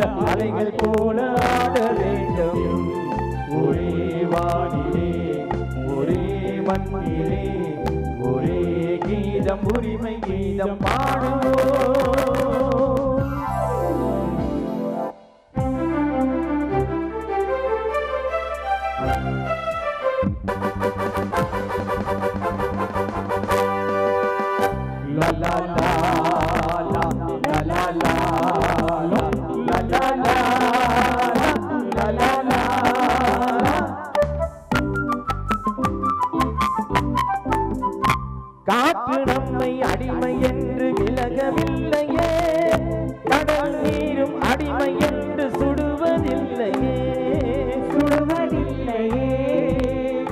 இந்த அலைகள் போல ஆட வேண்டும். ஒரே வானிலே ஒரே மண்ணிலே ஒரே கீதம் உரிமை கீதம் பாடுவோம்.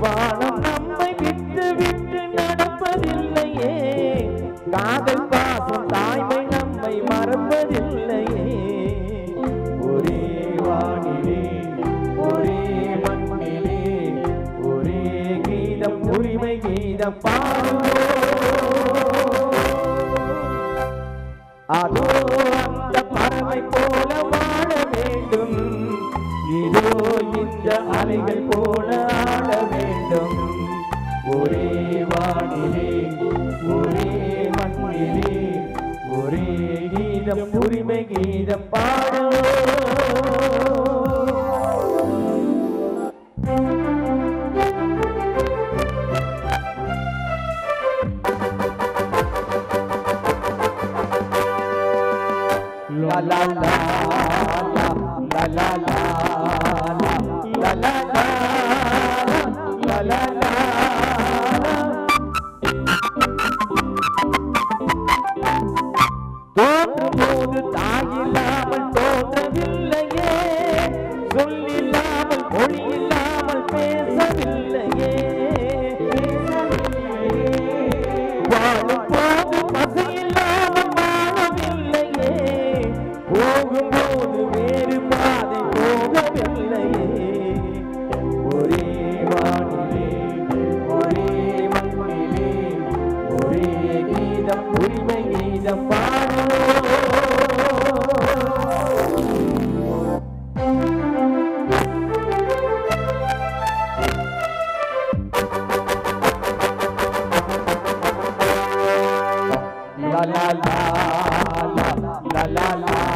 வானம் நம்மை விட்டு விட்டு நடப்பதில்லையே. காதல் பாசம் தாய்மை நம்மை மறப்பதில்லையே. ஒரே வானிலே ஒரே மண்ணிலே ஒரே கீதம் உரிமை கீதம் பாடுவோம். அதோ அந்த பறவை போல வாழ வேண்டும். இதோ இந்த அலைகள் போல கீதம் உரிமை கீதம் பாடுவோம் La la la la la la la la la la போது தாயில்லாமல் தோன்றவில்லையே சொல்லில்லாமல் மொழி இல்லாமல் பேசவில்லையே. வாழும் போது பசை இல்லாமல் வாழவில்லையே. போகும்போது வேறு பாதை போகவில்லையே. ஒரே வானிலே ஒரே மண்ணிலே ஒரே கீதம் உரிமை கீதம் பாடுவோம் la la la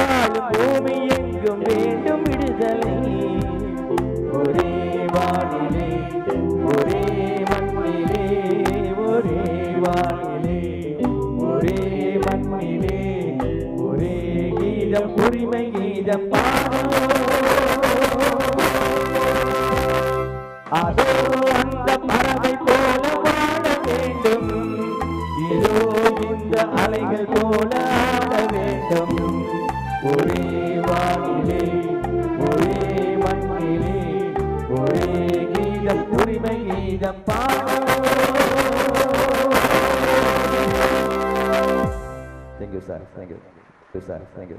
வாழும் பூமி எங்கும் வேண்டும் விடுதலை. ஒரே வானிலே ஒரே மண்ணிலே ஒரே வானிலே ஒரே மண்ணிலே ஒரே கீதம் உரிமை கீதம் அதோ அந்த பறவை போல வாழ வேண்டும். இதோ இந்த அலைகள் போல ஆட வேண்டும். ஒரே வானிலே ஒரே மண்ணிலே ஒரே கீதம் உரிமை கீதம் பாடும் thank you sir thank you sir thank you